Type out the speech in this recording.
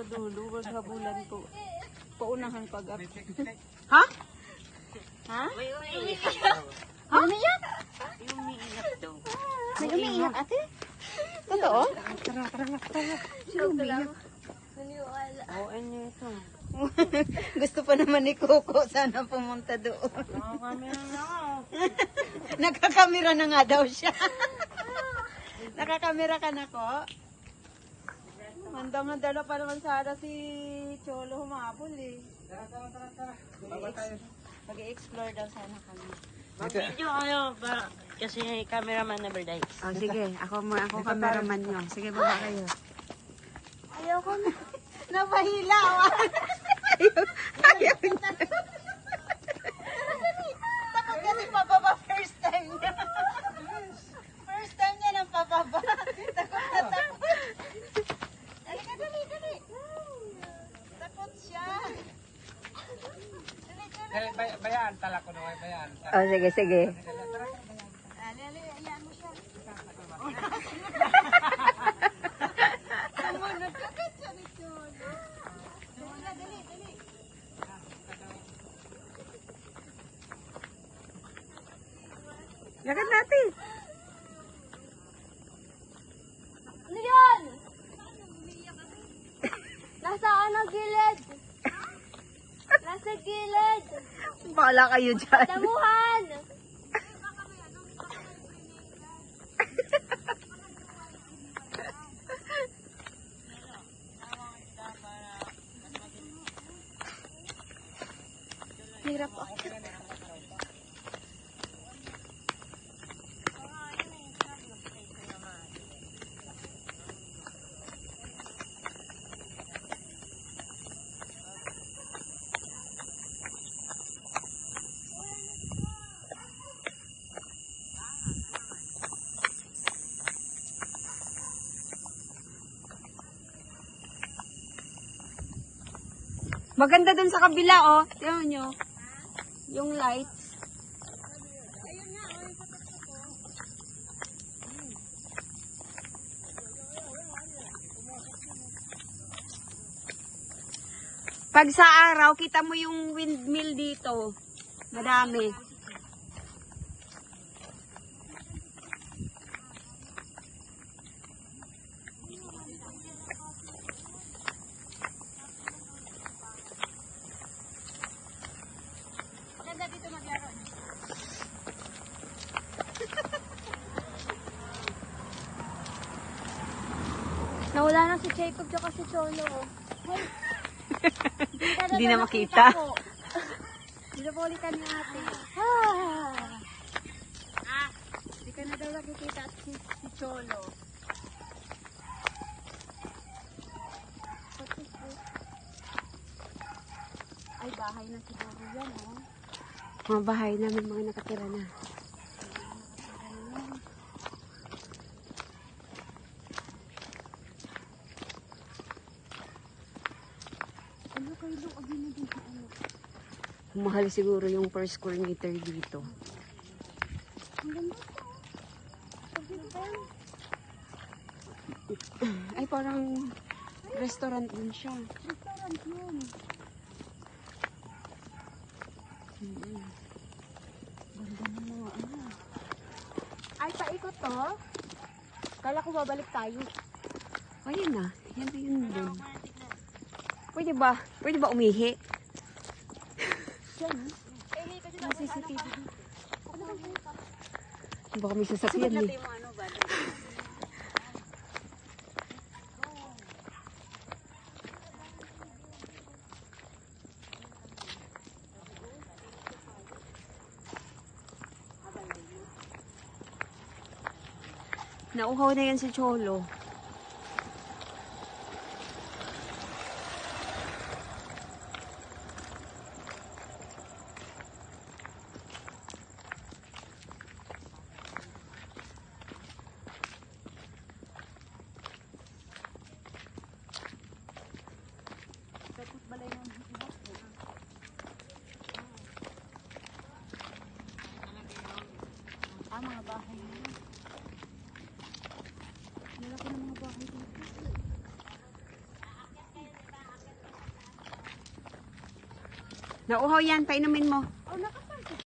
sa dulo, wag habulan ko. Paunahan pag up. Ha? Ha? Umiiyak. Ha? Umiyak? May umiiyak daw. May umiiyak ate? Totoo? Joke lang. Oo, ano ito? Gusto pa naman ni Coco sana pumunta doon. Nakakamera na. Nakakamera na nga daw siya. Nakakamera ka na ko? Handang handala pa naman sana si Cholo humabol eh. Mag-explore daw sana kami. Mag-video kayo ba? Kasi cameraman never dies. Oh, sige, ako mo ako cameraman niyo. Sige, baba kayo. Ayoko na. Napahila. ayaw, Bayaan, tala ko na bayaan. Oh, sige, sige. Lakad natin. Ano yun? Nasaan ang gilid? Nasa gilid. Bahala kayo dyan. Damuhan! Hirap ako. Maganda dun sa kabila, oh. Tingnan nyo. Yung lights. Pag sa araw, kita mo yung windmill dito. Madami. Nawala na si Jacob tsaka si Cholo. Hey. Hindi na makita. Dito po ulit kami ate. Ah, hindi ka na daw nakikita si, si Cholo. Ay, bahay na siguro yan, oh. Mga bahay namin, mga nakatira na. Ano kayo doon? Abi na din sa ano? Mahal siguro yung per square meter dito. Ay, parang restaurant din siya. Restaurant yun. Ay, paikot to. Kala ko babalik tayo. Ayun na. Yan yun din. Pwede ba? Pwede ba umihi? CCTV. Baka may sasakyan eh. Nauhaw na yan si Cholo. Nauhaw yan, painumin mo. Oh, naka